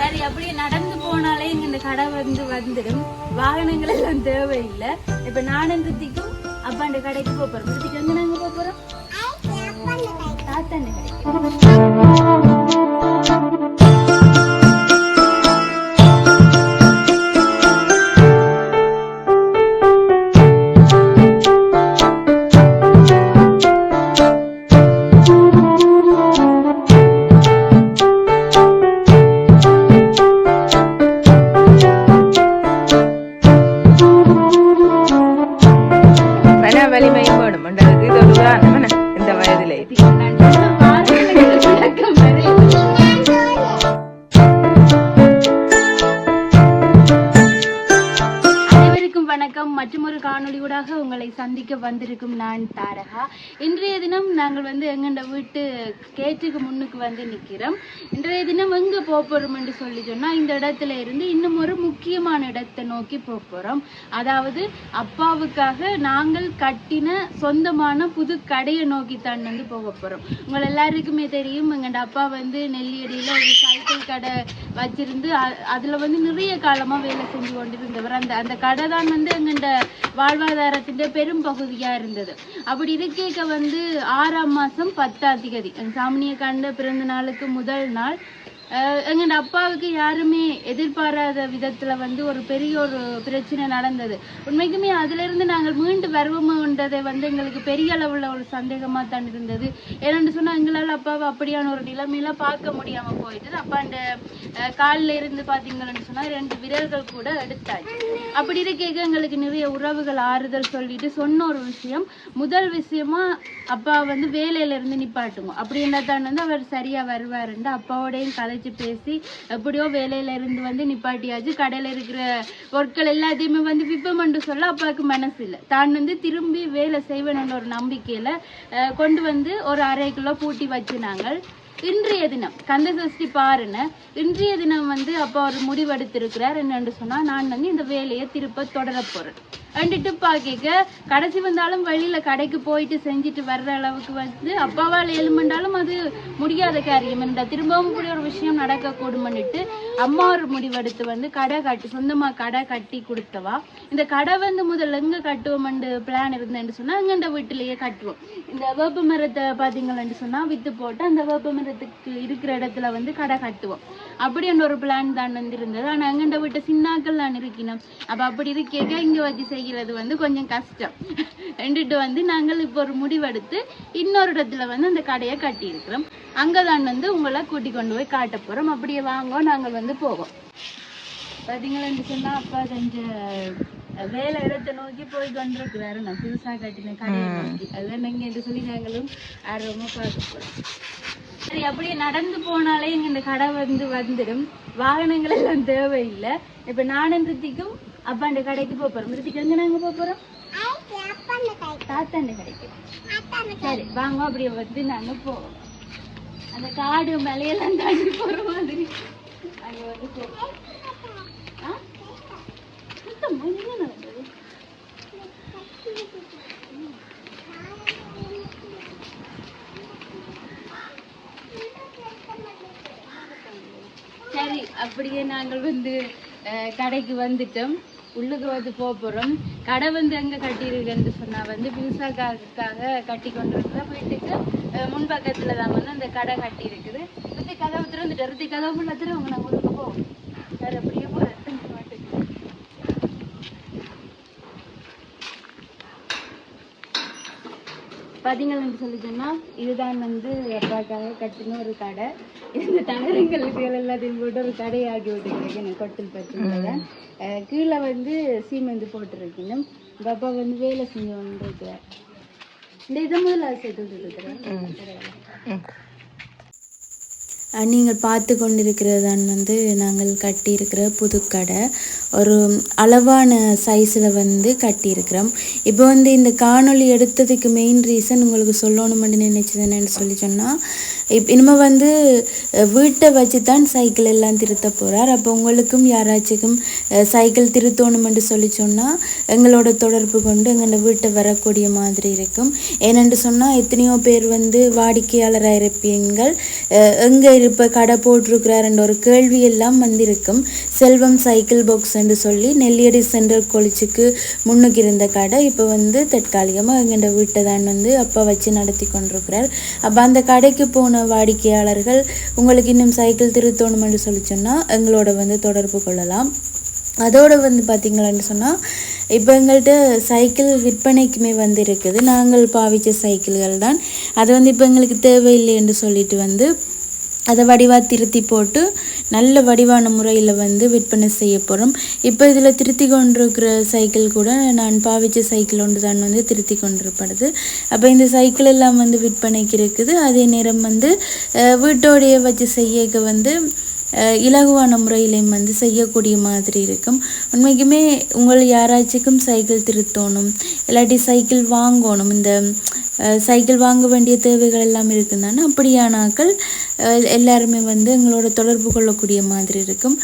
சரி அப்படியே நடந்து போனாலே இங்க இந்த கடை வந்து வந்துடும். வாகனங்கள் எல்லாம் தேவையில்லை. இப்ப நானும் ரித்திக்கும் அப்பாண்ட கடைக்கு போக போறோம். ரித்திக்கு எங்க நாங்க போறோம்? தாத்தாண்ட கடைக்கு. மற்றொரு உங்களை சந்திக்க வந்திருக்கும் நான் தாரகா. இன்றைய தினம் நாங்கள் வந்து எங்கண்ட வீட்டு கேட்டுக்கு முன்னுக்கு வந்து நிற்கிறோம் இன்றைய தினம் எங்கே போக போகிறோம் என்று சொல்லி சொன்னால் இந்த இடத்துல இருந்து இன்னும் ஒரு முக்கியமான இடத்தை நோக்கி போக போகிறோம் அதாவது அப்பாவுக்காக நாங்கள் கட்டின சொந்தமான புது கடையை நோக்கி தான் வந்து போக போகிறோம் உங்கள் எல்லாருக்குமே தெரியும் எங்கள்ட அப்பா வந்து நெல்லியடியில் ஒரு சைக்கிள் கடை வச்சிருந்து அதில் அதுல வந்து நிறைய காலமாக வேலை செஞ்சு கொண்டிருந்தவர். அந்த அந்த கடை தான் வந்து எங்கள்ட வாழ்வாதாரத்தின் பெரும்பகுதியா இருந்தது. அப்படி இருக்க வந்து ஆறாம் மாசம் பத்தாம் திகதி சாமினிய கண்ட பிறந்த நாளுக்கு முதல் நாள் அஹ் அப்பாவுக்கு யாருமே எதிர்பாராத விதத்துல வந்து ஒரு பெரிய ஒரு பிரச்சனை நடந்தது. உண்மைக்குமே அதுல இருந்து நாங்கள் மீண்டு வருவோமோன்றதை வந்து எங்களுக்கு பெரிய அளவுல ஒரு சந்தேகமா தான் இருந்தது. ஏன்னு சொன்னா எங்களால் அப்பாவை அப்படியான ஒரு நிலைமையில பார்க்க முடியாம போயிட்டு அப்பா அந்த காலில் இருந்து பாத்தீங்கன்னு சொன்னா ரெண்டு விரல்கள் கூட எடுத்தாச்சு. அப்படி இருக்க எங்களுக்கு நிறைய உறவுகள் ஆறுதல் சொல்லிட்டு சொன்ன ஒரு விஷயம். முதல் விஷயமா அப்பா வந்து வேலையில இருந்து நிப்பாட்டுங்க. அப்படின்னா தான் வந்து அவர் சரியா வருவாருன்ட்டு அப்பாவோடையும் அடித்து பேசி எப்படியோ வேலையில இருந்து வந்து நிப்பாட்டியாச்சு. கடையில் இருக்கிற பொருட்கள் எல்லாத்தையுமே வந்து விற்பமென்று சொல்ல அப்பாவுக்கு மனசு இல்லை தான் வந்து திரும்பி வேலை செய்வேன்னு ஒரு நம்பிக்கையில் கொண்டு வந்து ஒரு அரை கிலோ பூட்டி வச்சுனாங்க. இன்றைய தினம் கந்த சஷ்டி பாருன்னு இன்றைய தினம் வந்து அப்போ ஒரு முடிவெடுத்திருக்கிறார். என்னென்று சொன்னால் நான் வந்து இந்த வேலையை திருப்ப தொடர போகிறேன் ரெண்டுட்டு பாக்கிக்க கடைசி வந்தாலும் வெளியில் கடைக்கு போயிட்டு செஞ்சுட்டு வர்ற அளவுக்கு வந்து அப்பாவால் எழுமண்டாலும் அது முடியாத காரியம். என்ற திரும்பவும் கூட ஒரு விஷயம் நடக்கக்கூடும்னுட்டு அம்மா ஒரு முடிவெடுத்து வந்து கடை கட்டி சொந்தமா கடை கட்டி கொடுத்தவா. இந்த கடை வந்து முதல்ல எங்க கட்டுவோம்னு பிளான் இருந்தேன்னு சொன்னா அங்க இந்த வீட்டிலேயே கட்டுவோம். இந்த வேப்ப மரத்தை பாத்தீங்கன்னு சொன்னா வித்து போட்டு அந்த வேப்ப மரத்துக்கு இருக்கிற இடத்துல வந்து கடை கட்டுவோம். அப்படின்னு ஒரு பிளான் தான் வந்து இருந்தது. ஆனா அங்கண்ட வீட்டு சின்னாக்கள் நான் இருக்கணும் அப்ப அப்படி இருக்கேக்க இங்க வச்சு செய்கிறது வந்து கொஞ்சம் கஷ்டம். ரெண்டுட்டு வந்து நாங்கள் இப்போ ஒரு முடிவெடுத்து இன்னொரு இடத்துல வந்து அந்த கடையை கட்டி இருக்கிறோம் அங்கதான் வந்து உங்களை கூட்டி கொண்டு போய் காட்ட போறோம். அப்படியே வாங்க நாங்கள் வந்து போவோம். பாத்தீங்களா சொன்னா அப்பா கொஞ்சம் வேலை இடத்தை நோக்கி போய் கொண்டிருக்கிறாரு. நான் புதுசா கட்டின கடையை நோக்கி. அதான் நீங்க என்று சொல்லி நாங்களும் ஆர்வமா பார்க்க சரி அப்படியே நடந்து போனாலே இங்க இந்த கடை வந்து வந்துடும். வாகனங்கள் எல்லாம் தேவையில்லை. இப்ப நானும் ரித்திக்கும் அப்பாண்ட கடைக்கு போக போறோம் ரித்திக்கு எங்க நாங்க போக போறோம் தாத்தாண்ட கடைக்கு சரி வாங்க அப்படியே வந்து நாங்க போவோம் அந்த காடு மலையெல்லாம் தாண்டி போற மாதிரி அங்க வந்து போவோம்? சரி அப்படியே நாங்கள் வந்து கடைக்கு வந்துட்டோம் உள்ளுக்கு வந்து போக கடை வந்து எங்கே கட்டியிருக்குன்னு சொன்னா வந்து பின்சாக்காக கட்டி கொண்டு இருக்கிற வீட்டுக்கு முன்பக்கத்தில் தான் வந்து அந்த கடை கட்டி இருக்குது கதவு திறந்துட்டு ருத்தி கதவு உள்ள அவங்க நாங்கள் உள்ளுக்கு போவோம் வேறு அப்படியே போகிறோம் பார்த்தீங்கன்னு சொல்லி சொன்னா இதுதான் வந்து அப்பாக்காக கட்டின ஒரு கடை. இந்த தகரங்களுக்கு எல்லாத்தையும் போட்டு ஒரு கடையாகி விட்டுருக்கேன் கொட்டில் பற்றிதான் கீழே வந்து சீமெந்து போட்டிருக்கணும் எங்கள் அப்பா வந்து வேலை செஞ்சு கொண்டு இருக்கிறார் இந்த இதை முதல்ல சேர்த்து இருக்கிறேன் நீங்கள் பார்த்து கொண்டிருக்கிறது தான் வந்து நாங்கள் கட்டியிருக்கிற புதுக்கடை. ஒரு அளவான சைஸில் வந்து கட்டியிருக்கிறோம். இப்போ வந்து இந்த காணொளி எடுத்ததுக்கு மெயின் ரீசன் உங்களுக்கு சொல்லணும்னு நினைச்சது என்னன்னு சொல்லி சொன்னால் இப் இனிமேல் வந்து வீட்டை வச்சு தான் சைக்கிள் எல்லாம் திருத்த போகிறார் அப்போ உங்களுக்கும் யாராச்சுக்கும் சைக்கிள் திருத்தணுமென்று சொல்லி சொன்னால் எங்களோட தொடர்பு கொண்டு எங்களோட வீட்டை வரக்கூடிய மாதிரி இருக்கும். ஏனென்று சொன்னால் எத்தனையோ பேர் வந்து வாடிக்கையாளராக இருப்பீங்கள் எங்கே இருப்ப இப்போ கடை போட்டிருக்கிறாருன்ற ஒரு கேள்வி எல்லாம் வந்திருக்கும். செல்வம் சைக்கிள் பாக்ஸ் என்று சொல்லி நெல்லியடி சென்ட்ரல் கொலிச்சுக்கு முன்னுக்கு இருந்த கடை இப்போ வந்து தற்காலிகமாக எங்கள்ட வீட்டை தான் வந்து அப்பா வச்சு நடத்தி கொண்டிருக்கிறார். அப்போ அந்த கடைக்கு போன வாடிக்கையாளர்கள் உங்களுக்கு இன்னும் சைக்கிள் திருத்தணும்னு சொல்லி சொன்னால் எங்களோட வந்து தொடர்பு கொள்ளலாம். அதோடு வந்து பார்த்தீங்களான்னு சொன்னால் இப்போ எங்கள்கிட்ட சைக்கிள் விற்பனைக்குமே வந்து இருக்குது. நாங்கள் பாவித்த சைக்கிள்கள் தான். அது வந்து இப்போ எங்களுக்கு தேவையில்லை என்று சொல்லிட்டு வந்து அதை வடிவாக திருத்தி போட்டு நல்ல வடிவான முறையில் வந்து விற்பனை செய்ய போகிறோம் இப்போ இதில் திருத்தி கொண்டிருக்கிற சைக்கிள் கூட நான் பாவிச்ச சைக்கிள் ஒன்று தான் வந்து திருத்தி கொண்டிருப்படுது அப்போ இந்த சைக்கிள் எல்லாம் வந்து விற்பனைக்கு இருக்குது. அதே நேரம் வந்து வீட்டோடைய வச்சு செய்யக்க வந்து இலகுவான முறையிலையும் வந்து செய்யக்கூடிய மாதிரி இருக்கும். உண்மைக்குமே உங்கள் யாராச்சுக்கும் சைக்கிள் திருத்தணும் இல்லாட்டி சைக்கிள் வாங்கணும் இந்த சைக்கிள் வாங்க வேண்டிய தேவைகள் எல்லாம் இருக்குதானே அப்படியானாக்கள் எல்லாருமே வந்து எங்களோட தொடர்பு கொள்ளக்கூடிய மாதிரி இருக்கும்.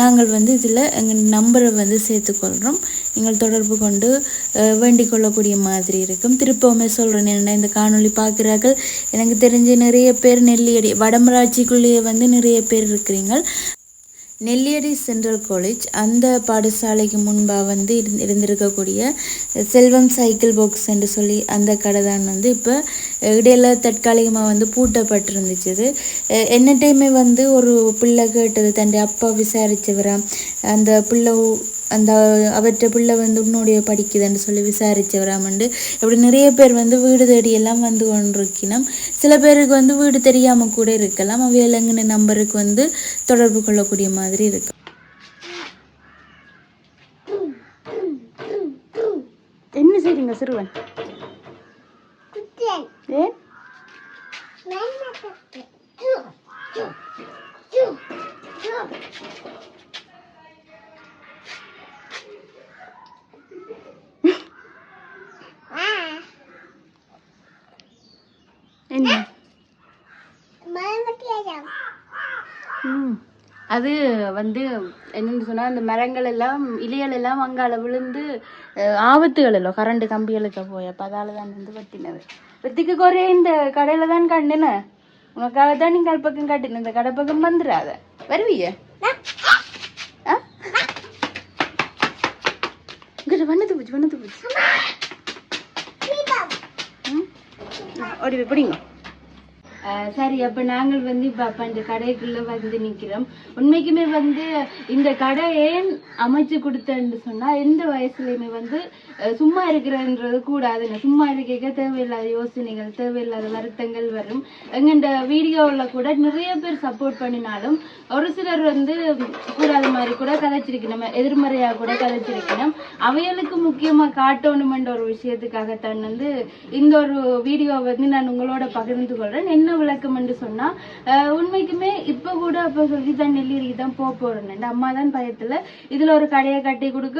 நாங்கள் வந்து இதில் எங்கள் நம்பரை வந்து சேர்த்துக்கொள்கிறோம் நீங்கள் தொடர்பு கொண்டு வேண்டிக் கொள்ளக்கூடிய மாதிரி இருக்கும். திருப்பவுமே சொல்கிறேன் என்ன இந்த காணொளி பார்க்குறார்கள். எனக்கு தெரிஞ்ச நிறைய பேர் நெல்லியடி வடமராட்சிக்குள்ளேயே வந்து நிறைய பேர் இருக்கிறீங்க. நெல்லியடி சென்ட்ரல் காலேஜ் அந்த பாடசாலைக்கு முன்பாக வந்து இருந்து இருந்திருக்கக்கூடிய செல்வம் சைக்கிள் பாக்ஸ் என்று சொல்லி அந்த கடை தான் வந்து இப்போ இடையில தற்காலிகமாக வந்து பூட்டப்பட்டிருந்துச்சு. இது டைமே வந்து ஒரு பிள்ளை கேட்டது தன்னுடைய அப்பா விசாரிச்சவரா அந்த பிள்ளை அந்த அவற்றை பிள்ளை வந்து உன்னுடைய படிக்குதுன்னு சொல்லி விசாரிச்சவராமண்டு இப்படி நிறைய பேர் வந்து வீடு தேடி எல்லாம் வந்து கொண்டிருக்கணும் சில பேருக்கு வந்து வீடு தெரியாமல் கூட இருக்கலாம். அவையலங்கின நம்பருக்கு வந்து தொடர்பு கொள்ளக்கூடிய மாதிரி இருக்கு என்ன செய்றீங்க சிறுவன்? என்ன? ம். அது வந்து என்னன்னு சொன்னா அந்த மரங்கள் எல்லாம் இலைகள் எல்லாம் அங்கால விழுந்து ஆபத்துகள் இல்லை. கரண்ட் கம்பிகளுக்கு போய். அப்போ அதால தான் வந்து வெட்டினது. வெத்திக்கு குறைய இந்த கடையில தான் கண்டின உனக்காக தான் நீ பக்கம் காட்டின. இந்த கடை பக்கம் வந்துடாத. வருவிய? ஆ? வண்ணது பூச்சி வண்ணது பூச்சி. 奥利给不灵 சரி அப்ப நாங்கள் வந்து இப்ப அப்ப அந்த கடைக்குள்ள வந்து நிக்கிறோம். உண்மைக்குமே வந்து இந்த கடை ஏன் அமைச்சு கொடுத்தேன்னு சொன்னா எந்த வயசுலயுமே வந்து சும்மா இருக்கிறன்றது கூடாதுங்க சும்மா இருக்க தேவையில்லாத யோசனைகள் தேவையில்லாத வருத்தங்கள் வரும். எங்க இந்த வீடியோவுல கூட நிறைய பேர் சப்போர்ட் பண்ணினாலும் ஒரு சிலர் வந்து கூடாத மாதிரி கூட கதைச்சிருக்கணும். எதிர்மறையா கூட கதைச்சிருக்கணும். அவைகளுக்கு முக்கியமா காட்டணுமென்ற ஒரு விஷயத்துக்காகத்தான் வந்து இந்த ஒரு வீடியோ வந்து நான் உங்களோட பகிர்ந்து கொள்றேன். என்ன விளக்கம் என்று சொன்னா அஹ் உண்மைக்குமே இப்ப கூட அப்ப சொல்லி தான் நெல்லிரிக்கு தான் போக போறேன் இந்த அம்மா தான் பயத்துல இதுல ஒரு கடையை கட்டி கொடுக்க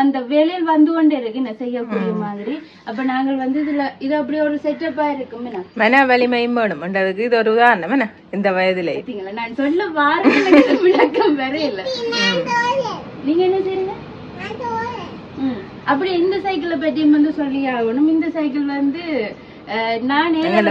அந்த வேலையில் வந்து கொண்டே இருக்கு. என்ன செய்யக்கூடிய மாதிரி. அப்ப நாங்கள் வந்து இதுல இது அப்படியே ஒரு செட்டப்பா இருக்கும். என்ன? மன வலிமையும் வேணும். என்றதுக்கு இது ஒரு உதாரணம். என்ன? இந்த வயதிலே. நான் சொல்ல வாரங்களுக்கு விளக்கம் வேற இல்ல. நீங்க என்ன செய்றீங்க? ம். அப்படி இந்த சைக்கிளை பற்றியும் வந்து சொல்லி ஆகணும். இந்த சைக்கிள் வந்து நான் ஏ லெவல்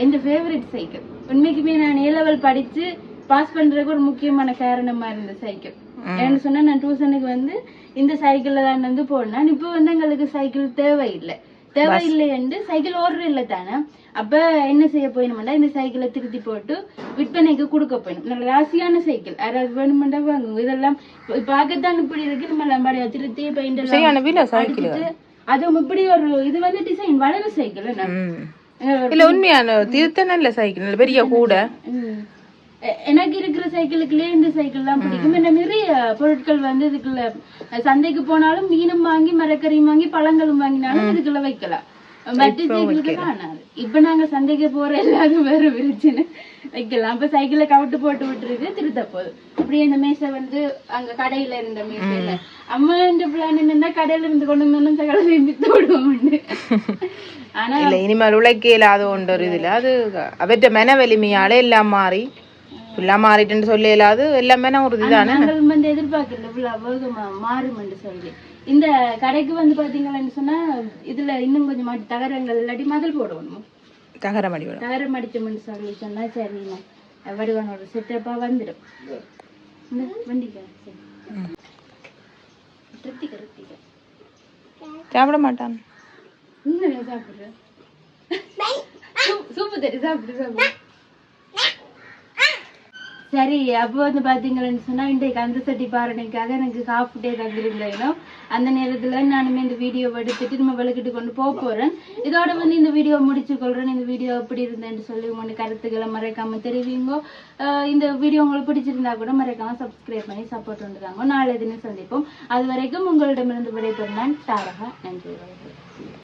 என் ஃபேவரட் சைக்கிள். உண்மைக்குமே நான் ஏ லெவல் படிச்சு பாஸ் பண்றதுக்கு ஒரு முக்கியமான காரணமா இருந்த சைக்கிள். ஏன்னு சொன்னா நான் டியூஷனுக்கு வந்து இந்த சைக்கிள்ல தான் வந்து போனேன். இப்போ வந்து எங்களுக்கு சைக்கிள் தேவையில்லை. தேவையில்லை என்று சைக்கிள் ஓடுற இல்லை தானே. அப்ப என்ன செய்ய போயினோம்னா இந்த சைக்கிளை திருத்தி போட்டு விற்பனைக்கு கொடுக்க போயிடும் நல்ல ராசியான சைக்கிள். யாராவது வேணுமெண்டா வாங்குங்க. இதெல்லாம் இப்ப பார்க்கத்தான் இப்படி இருக்கு. நம்ம லம்பாடியா திருத்தி பெயிண்ட் சைக்கிள். அதுவும் இப்படி ஒரு இது வந்து டிசைன் வளர சைக்கிள் இல்ல உண்மையான திருத்த நல்ல சைக்கிள் பெரிய கூட. எனக்கு இருக்கிற சைக்கிளுக்குள்ளே இந்த சைக்கிள் தான் பிடிக்கும். என்ன நிறைய பொருட்கள் வந்து இதுக்குள்ள சந்தைக்கு போனாலும் மீனும் வாங்கி மரக்கறியும் வாங்கி பழங்களும் வாங்கினாலும் இதுக்குள்ள வைக்கலாம். காணாது இப்ப நாங்க சந்தைக்கு போற எல்லாரும் வேற விரிச்சுன்னு வைக்கலாம். அப்ப சைக்கிளை கவிட்டு போட்டு விட்டுருக்கு திருத்த போகுது. அப்படியே இந்த மேசை வந்து அங்க கடையில இருந்த மேசையில. அம்மா இந்த பிளான் என்னன்னா கடையில இருந்து கொண்டு வந்தோம்னா சகல வித்து விடுவோம்னு ஆனா இல்ல இனிமேல் உழைக்க இல்லாத ஒன்று ஒரு இதுல. அது அவற்ற மன வலிமையால எல்லாம் மாறி எல்லாம் மாறிட்டுன்னு சொல்ல இல்லாது எல்லாம் மன உறுதி தானே? நாங்கள் வந்து எதிர்பார்க்கல இவ்வளவு வேகமா மாறும் என்று சொல்லி. இந்த கடைக்கு வந்து பாத்தீங்கன்னு சொன்னா இதுல இன்னும் கொஞ்சம் மாட்டி தகரங்கள் இல்லாட்டி மதில் போடணும் தகரம் அடிவிடும் தகரம் அடிச்சோம்னு சொல்லி சொன்னா சரிண்ணா வடிவான ஒரு செட்டப்பா வந்துடும். வண்டிக்கா? சரி. ரித்திகா ரித்திகா. சாப்பிட மாட்டான். இன்னும் சாப்பிடுற? சூப்பு தட்டி சாப்பிடு சாப்பிடு. சரி அப்போ வந்து பார்த்தீங்கன்னு சொன்னா இன்றைக்கு அந்த சட்டி பாரணைக்காக எனக்கு ஹாஃப் டே தந்திருந்தேனும். அந்த நேரத்துல நானுமே இந்த வீடியோ எடுத்துட்டு நம்ம விளக்கிட்டு கொண்டு போக போறேன். இதோட வந்து இந்த வீடியோ முடிச்சு கொள்றேன். இந்த வீடியோ எப்படி இருந்தேன்னு சொல்லி உங்களோட கருத்துக்களை மறைக்காம தெரிவிங்க. இந்த வீடியோ உங்களுக்கு பிடிச்சிருந்தா கூட மறைக்காம சப்ஸ்கிரைப் பண்ணி சப்போர்ட் வந்துருக்காங்க நாளை தினம் சந்திப்போம். அது வரைக்கும் உங்களிடமிருந்து விடைபெறும் நான் தாரகா நன்றி. வணக்கம்.